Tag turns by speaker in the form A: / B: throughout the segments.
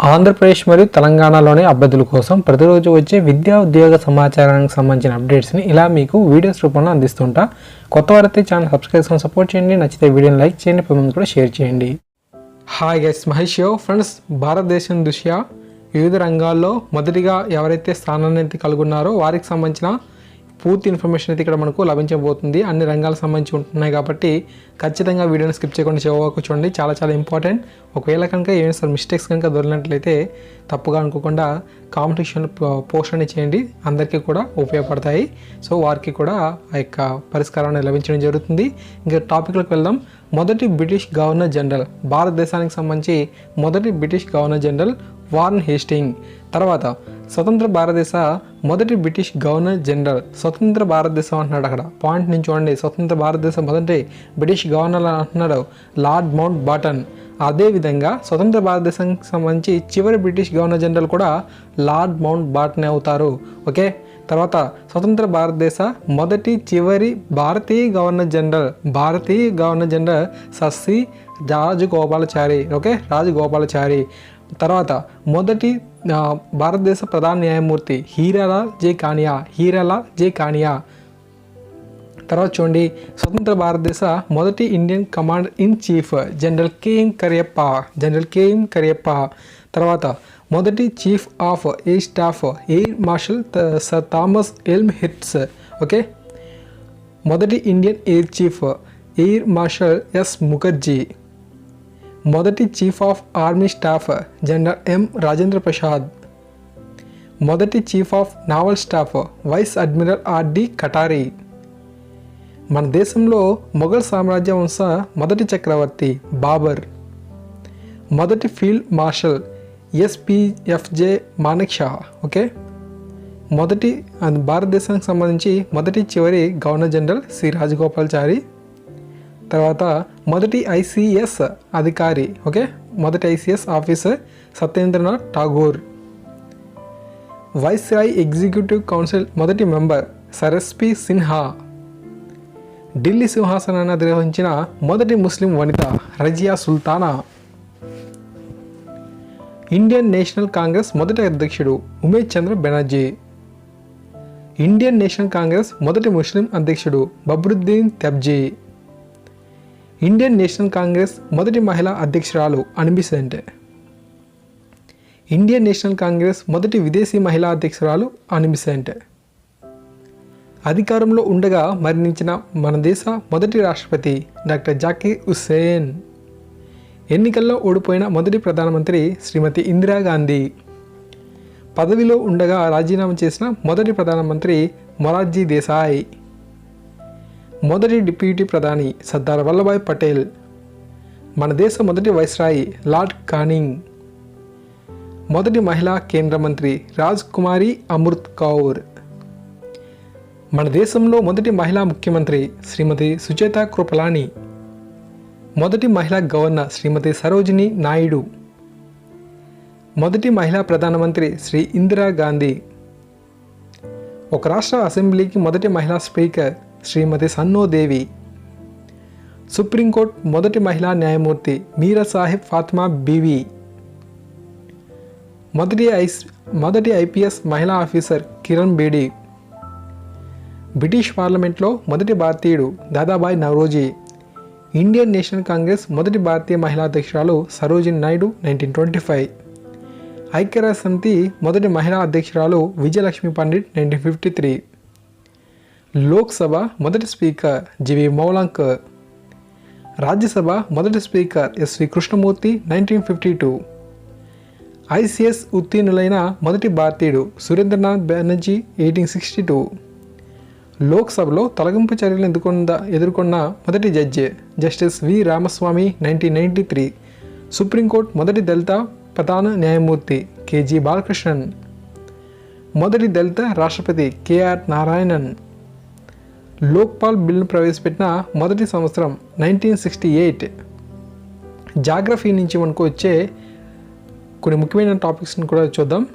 A: ఆంధ్రప్రదేశ్ మరియు తెలంగాణలోని అభ్యర్థుల కోసం ప్రతిరోజు వచ్చే విద్యా ఉద్యోగ సమాచారానికి సంబంధించిన అప్డేట్స్ని ఇలా మీకు వీడియోస్ రూపంలో అందిస్తుంటా. కొత్త వారైతే ఛానల్ సబ్స్క్రైబ్ చేసుకొని సపోర్ట్ చేయండి. నచ్చితే వీడియోని లైక్ చేయండి. పది కూడా షేర్ చేయండి. హాయ్ గైస్ మహేష్ యో ఫ్రెండ్స్ భారతదేశం దృష్ట్యా వివిధ రంగాల్లో మొదటిగా ఎవరైతే స్థానాన్ని అయితే వారికి సంబంధించిన పూర్తి ఇన్ఫర్మేషన్ అయితే ఇక్కడ మనకు లభించబోతుంది. అన్ని రంగాలకు సంబంధించి ఉంటున్నాయి కాబట్టి ఖచ్చితంగా వీడియోని స్కిప్ చేయకుండా చివరకు చూడండి. చాలా చాలా ఇంపార్టెంట్. ఒకవేళ కనుక ఏమైనా సార్ మిస్టేక్స్ కనుక దొరికినట్లయితే తప్పుగా అనుకోకుండా కాంపిటీషన్ పోస్ట్ అనేది చేయండి. అందరికీ కూడా ఉపయోగపడతాయి. సో వారికి కూడా ఆ యొక్క పరిష్కారం అనేది లభించడం జరుగుతుంది. ఇంకా టాపిక్లోకి వెళ్దాం. మొదటి బ్రిటిష్ గవర్నర్ జనరల్. భారతదేశానికి సంబంధించి మొదటి British governor general Warren Hastings. తర్వాత స్వతంత్ర భారతదేశ మొదటి బ్రిటిష్ గవర్నర్ జనరల్. స్వతంత్ర భారతదేశం అంటున్నాడు అక్కడ. పాయింట్ నుంచి చూడండి. స్వతంత్ర భారతదేశం మొదటి బ్రిటిష్ గవర్నర్ అంటున్నాడు లార్డ్ మౌంట్ బాటన్. అదేవిధంగా స్వతంత్ర భారతదేశానికి సంబంధించి చివరి బ్రిటిష్ గవర్నర్ జనరల్ కూడా లార్డ్ మౌంట్ బాటన్ అవుతారు. ఓకే? తర్వాత స్వతంత్ర భారతదేశ మొదటి చివరి భారతీయ గవర్నర్ జనరల్. భారతీయ గవర్నర్ జనరల్ సస్సి రాజగోపాలచారి. ఓకే? రాజగోపాలచారి. తర్వాత మొదటి ఆ, భారతదేశ ప్రధాన న్యాయమూర్తి హీరాలాల్ జే కానియా హీరాలాల్ జే కానియా. తర్వాత చూడండి స్వతంత్ర భారతదేశ మొదటి Indian commander in chief general KM Cariappa general KM Cariappa. తర్వాత మొదటి chief of air staff air marshal త- sir Thomas Elmhirst okay? మొదటి Indian air chief air marshal S Mukherjee. మొదటి chief of army staff general M Rajendra Prasad మొదటి chief of naval staff vice admiral RD Katari మన దేశంలో మొఘల్ సామ్రాజ్య వంశ మొదటి చక్రవర్తి బాబర్. మొదటి field marshal SPFJ Manekshaw okay? మొదటి భారతదేశానికి సంబంధించి మొదటి చివరి గవర్నర్ జనరల్ శ్రీ రాజగోపాల్చారి. తర్వాత మొదటి ఐసిఎస్ అధికారి ఓకే? మొదటి ICS officer Satyendranath Tagore. Viceroy executive council మొదటి member sir S P Sinha. Delhi సింహాసనాన్ని అధిరోహించిన మొదటి ముస్లిం వనిత Raziya Sultana. Indian National Congress మొదటి అధ్యక్షుడు Umesh Chandra Banerjee. Indian National Congress మొదటి ముస్లిం అధ్యక్షుడు Badruddin Tyabji. Indian National Congress మొదటి మహిళా అధ్యక్షురాలు అనిబిసెంట్ ఇండియన్ నేషనల్ కాంగ్రెస్ మొదటి విదేశీ మహిళా అధ్యక్షురాలు అనిబిసెంట్ అధికారంలో ఉండగా మరణించిన మన దేశ మొదటి రాష్ట్రపతి డాక్టర్ జాకీర్ హుస్సేన్. ఎన్నికల్లో ఓడిపోయిన మొదటి ప్రధానమంత్రి శ్రీమతి ఇందిరాగాంధీ పదవిలో ఉండగా రాజీనామా చేసిన మొదటి ప్రధానమంత్రి మొరార్జీ దేశాయ్. మొదటి డిప్యూటీ ప్రధాని సర్దార్ వల్లభాయ్ పటేల్ మన దేశ మొదటి వైస్రాయి లార్డ్ కానింగ్ మొదటి మహిళా కేంద్ర మంత్రి రాజ్ కుమారి అమృత్ కౌర్ మన దేశంలో మొదటి మహిళా ముఖ్యమంత్రి శ్రీమతి సుచేత కృపలాని మొదటి మహిళా గవర్నర్ శ్రీమతి సరోజిని నాయుడు మొదటి మహిళా ప్రధానమంత్రి శ్రీ ఇందిరా గాంధీ ఒక రాష్ట్ర అసెంబ్లీకి మొదటి మహిళా స్పీకర్ శ్రీమతి సన్నోదేవి. సుప్రీంకోర్టు మొదటి మహిళా న్యాయమూర్తి మీరా సాహెబ్ ఫాత్మా బీవీ. మొదటి ఐస్ మొదటి ఐపీఎస్ మహిళా ఆఫీసర్ కిరణ్ బేడి. బ్రిటిష్ పార్లమెంట్లో మొదటి భారతీయుడు Dadabhai Naoroji. Indian National Congress మొదటి భారతీయ మహిళా అధ్యక్షురాలు Sarojini Naidu nineteen twenty five. ఐక్యరాజ్య సమితి మొదటి మహిళా అధ్యక్షురాలు Vijayalakshmi Pandit nineteen fifty three. Lok Sabha మొదటి స్పీకర్ జివి మౌలాంకర్ రాజ్యసభ మొదటి speaker SV Krishnamurthy nineteen fifty two. ICS ఉత్తీర్ణులైన మొదటి భారతీయుడు Surendranath Banerjee eighteen sixty two. లోక్సభలో తొలగింపు చర్యలు ఎదుర్కొన్న ఎదుర్కొన్న మొదటి judge justice V Ramaswami nineteen ninety three. Supreme court మొదటి దళిత ప్రధాన న్యాయమూర్తి కేజీ బాలకృష్ణన్. మొదటి దళిత రాష్ట్రపతి కేఆర్ నారాయణన్. లోక్పాల్ బిల్లును ప్రవేశపెట్టిన మొదటి సంవత్సరం నైన్టీన్ సిక్స్టీ ఎయిట్. జాగ్రఫీ నుంచి మనకు వచ్చే కొన్ని ముఖ్యమైన టాపిక్స్ని కూడా చూద్దాం.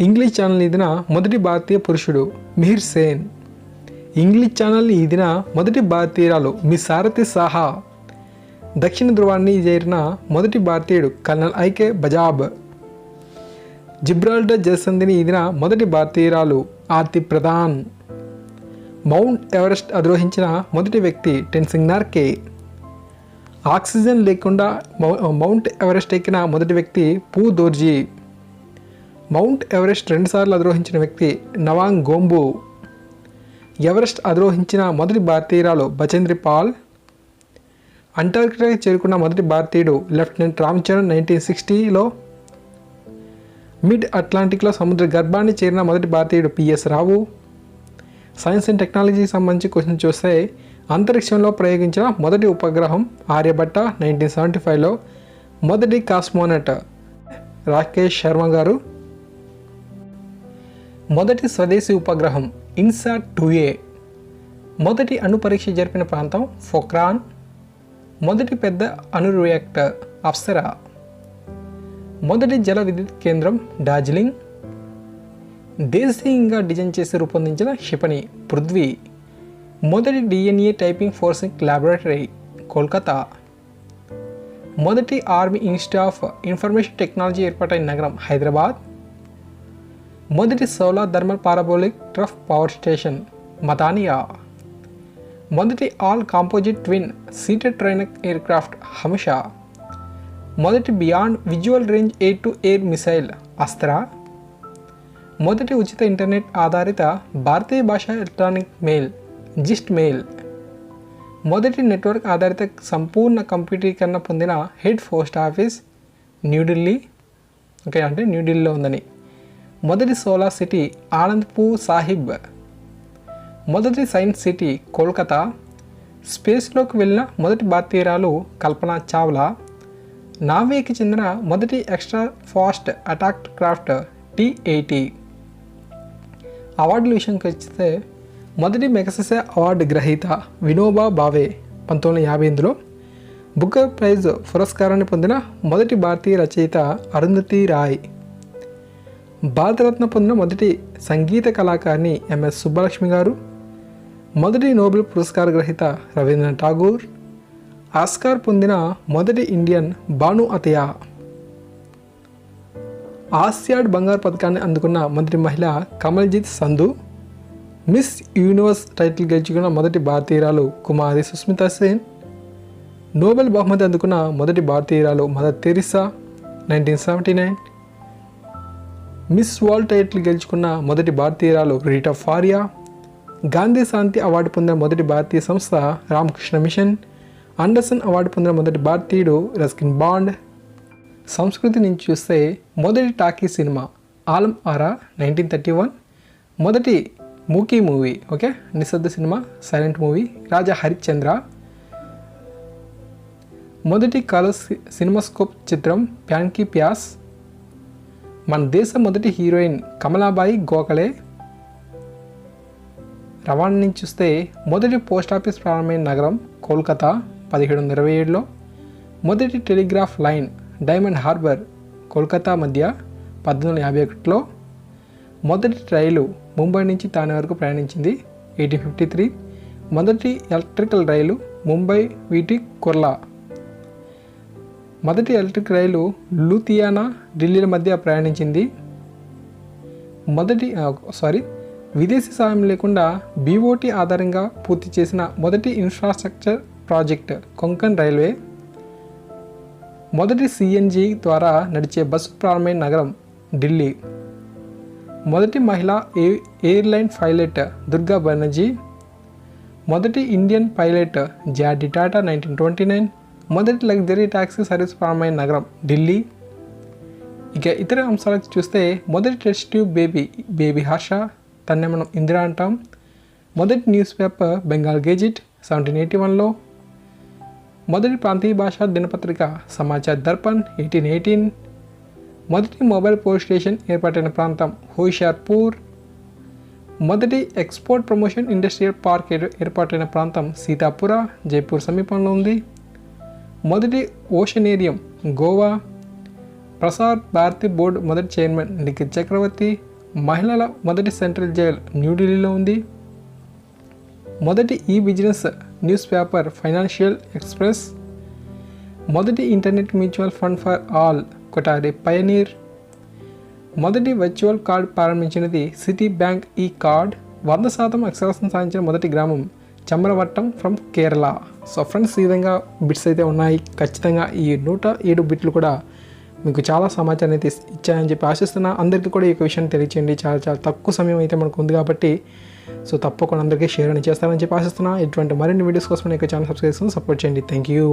A: ఇంగ్లీష్ ఛానల్ ఇదిన మొదటి భారతీయ పురుషుడు మిహిర్ సేన్. ఇంగ్లీష్ ఛానల్ ఇదిన మొదటి భారతీయురాలు మీ సారథి సాహా. దక్షిణ ధృవాన్ని చేరిన మొదటి భారతీయుడు కర్నల్ ఐకే బజాబ్. జిబ్రాల్డర్ జలసంధిని ఇదిన మొదటి భారతీయురాలు ఆర్తి ప్రధాన్. మౌంట్ ఎవరెస్ట్ అధిరోహించిన మొదటి వ్యక్తి టెన్సింగ్ నార్కే ఆక్సిజన్ లేకుండా మౌ- మౌంట్ ఎవరెస్ట్ ఎక్కిన మొదటి వ్యక్తి పూ దోర్జీ. మౌంట్ ఎవరెస్ట్ రెండుసార్లు అధిరోహించిన వ్యక్తి నవాంగ్ గోంబు ఎవరెస్ట్ అధిరోహించిన మొదటి భారతీయురాలు బచేంద్రి పాల్. అంటార్కిటికా చేరుకున్న మొదటి భారతీయుడు లెఫ్టినెంట్ రామ్చరణ్ నైన్టీన్ సిక్స్టీలో. మిడ్ అట్లాంటిక్లో సముద్ర గర్భాన్ని చేరిన మొదటి భారతీయుడు పిఎస్ రావు. సైన్స్ అండ్ టెక్నాలజీకి సంబంధించి క్వశ్చన్ చూస్తే అంతరిక్షంలో ప్రయోగించిన మొదటి ఉపగ్రహం ఆర్యభట్ట నైన్టీన్ సెవెంటీ ఫైవ్లో మొదటి కాస్మోనట్. రాకేష్ శర్మ గారు. మొదటి స్వదేశీ ఉపగ్రహం ఇన్సాట్ టూ ఏ మొదటి అణు పరీక్ష జరిపిన ప్రాంతం ఫొక్రాన్. మొదటి పెద్ద అణు రియాక్టర్ అప్సరా. మొదటి జల విద్యుత్ కేంద్రం డార్జిలింగ్. దేశీయంగా డిజైన్ చేసి రూపొందించిన క్షిపణి పృథ్వీ. మొదటి DNA typing forcing laboratory Kolkata. మొదటి army institute of information technology ఏర్పాటైన నగరం హైదరాబాద్. మొదటి solar thermal parabolic trough power station Mathania. మొదటి all composite twin seated train aircraft హమిషా. మొదటి beyond visual range air to air missile Astra. మొదటి ఉచిత ఇంటర్నెట్ ఆధారిత భారతీయ భాష ఎలక్ట్రానిక్ మెయిల్ జిస్ట్ మెయిల్. మొదటి నెట్వర్క్ ఆధారిత సంపూర్ణ కంప్యూటీకరణ పొందిన head post office New Delhi okay అంటే న్యూఢిల్లీలో ఉందని. మొదటి సోలార్ సిటీ ఆనంద్పూర్ సాహిబ్. మొదటి సైన్స్ సిటీ కోల్కతా. స్పేస్లోకి వెళ్ళిన మొదటి భారతీయురాలు కల్పన చావ్లా. నార్వేకి చెందిన మొదటి extra fast attack craft T eighty. అవార్డుల విషయంకి వచ్చితే మొదటి మెగసెసే అవార్డు గ్రహీత వినోబా భావే పంతొమ్మిది వందల యాభై ఎనిమిదిలో బుకర్ ప్రైజ్ పురస్కారాన్ని పొందిన మొదటి భారతీయ రచయిత అరుంధతి రాయ్. భారతరత్న పొందిన మొదటి సంగీత కళాకారిణి ఎంఎస్ సుబ్బలక్ష్మి గారు మొదటి నోబెల్ పురస్కార గ్రహీత రవీంద్రనాథ్ ఠాగూర్ ఆస్కార్ పొందిన మొదటి ఇండియన్ భాను అతయా ఆసియాడ్ బంగారు పథకాన్ని అందుకున్న మొదటి మహిళ Kamaljit Sandhu miss universe title గెలుచుకున్న మొదటి భారతీయురాలు కుమారి సుస్మితా సేన్ నోబెల్ బహుమతి అందుకున్న మొదటి భారతీయురాలు mother Teresa nineteen seventy nine miss world title గెలుచుకున్న మొదటి భారతీయురాలు రీటా ఫారియా గాంధీ శాంతి అవార్డు పొందిన మొదటి భారతీయ సంస్థ రామకృష్ణ మిషన్ అండర్సన్ అవార్డు పొందిన మొదటి భారతీయుడు రస్కిన్ బాండ్ సంస్కృతి నుంచి చూస్తే మొదటి talkie cinema Alam Ara nineteen thirty one. మొదటి మూకీ మూవీ ఓకే? నిశ్శబ్ద cinema silent movie Raja Harishchandra. మొదటి కలర్ సి- సినిమాస్కోప్ చిత్రం ప్యాన్కీ ప్యాస్. మన దేశ మొదటి హీరోయిన్ కమలాబాయి గోఖలే. రవాణా నుంచి చూస్తే మొదటి పోస్ట్ ఆఫీస్ ప్రారంభమైన నగరం కోల్కతా పదిహేడు వందల ఇరవై ఏడులో. మొదటి telegraph line Diamond Harbour Kolkata మధ్య పద్దెనిమిది వందల యాభై ఒకటిలో మొదటి రైలు ముంబై నుంచి తానే వరకు ప్రయాణించింది. ఎయిటీన్ ఫిఫ్టీ త్రీ మొదటి ఎలక్ట్రికల్ రైలు ముంబై వీటి కుర్లా. మొదటి ఎలక్ట్రిక్ రైలు లూథియానా ఢిల్లీల మధ్య ప్రయాణించింది. మొదటి సారీ విదేశీ సాయం లేకుండా బీఓటీ ఆధారంగా పూర్తి చేసిన మొదటి ఇన్ఫ్రాస్ట్రక్చర్ ప్రాజెక్ట్ కొంకన్ రైల్వే మొదటి సిఎన్జి ద్వారా నడిచే బస్సు ప్రారంభమైన నగరం ఢిల్లీ. మొదటి మహిళా ఎయిర్లైన్ పైలట్ దుర్గా బెనర్జీ. మొదటి Indian pilot JRD Tata nineteen twenty nine. మొదటి లగ్జరీ ట్యాక్సీ సర్వీస్ ప్రారంభమైన నగరం ఢిల్లీ. ఇక ఇతర అంశాలకు చూస్తే మొదటి test tube baby baby Harsha తన్నే మనం ఇందిరా అంటాం. మొదటి news paper Bengal gazette seventeen eighty వన్లో. మొదటి ప్రాంతీయ భాషా దినపత్రిక సమాచార్ దర్పణ్ ఎయిటీన్ ఎయిటీన్ మొదటి మొబైల్ పోలీస్ స్టేషన్ ఏర్పాటైన ప్రాంతం హోషార్పూర్ మొదటి ఎక్స్పోర్ట్ ప్రమోషన్ ఇండస్ట్రియల్ పార్క్ ఏర్పాటైన ప్రాంతం సీతాపుర జైపూర్ సమీపంలో ఉంది. మొదటి ఓషనేరియం గోవా. ప్రసార్ భారతి బోర్డు మొదటి చైర్మన్ నిఖిత్ చక్రవర్తి. మహిళల మొదటి సెంట్రల్ జైల్ న్యూఢిల్లీలో ఉంది. మొదటి e business news paper financial express మొదటి internet mutual fund for all Kothari pioneer. మొదటి వర్చువల్ కార్డ్ ప్రారంభించినది సిటీ బ్యాంక్ ఈ కార్డ్. వంద శాతం అక్షరాస్యం సాధించిన మొదటి గ్రామం Chamravattam from Kerala so friends ఈ విధంగా బిట్స్ అయితే ఉన్నాయి. ఖచ్చితంగా ఈ నూట ఏడు బిట్లు కూడా మీకు చాలా సమాచారం అయితే ఇచ్చాయని చెప్పి ఆశిస్తున్నా. అందరికీ కూడా ఈ యొక్క విషయాన్ని తెలియచేయండి. చాలా చాలా తక్కువ సమయం అయితే మనకు ఉంది కాబట్టి సో తప్పకుండా అందరికీ షేర్ అని చేస్తారని చెప్పి ఆశిస్తున్నా. ఇటువంటి మరిన్ని వీడియోస్ కోసం నేను ఛానల్ సబ్స్క్రైబ్ చేసుకుని సపోర్ట్ చేయండి. Thank you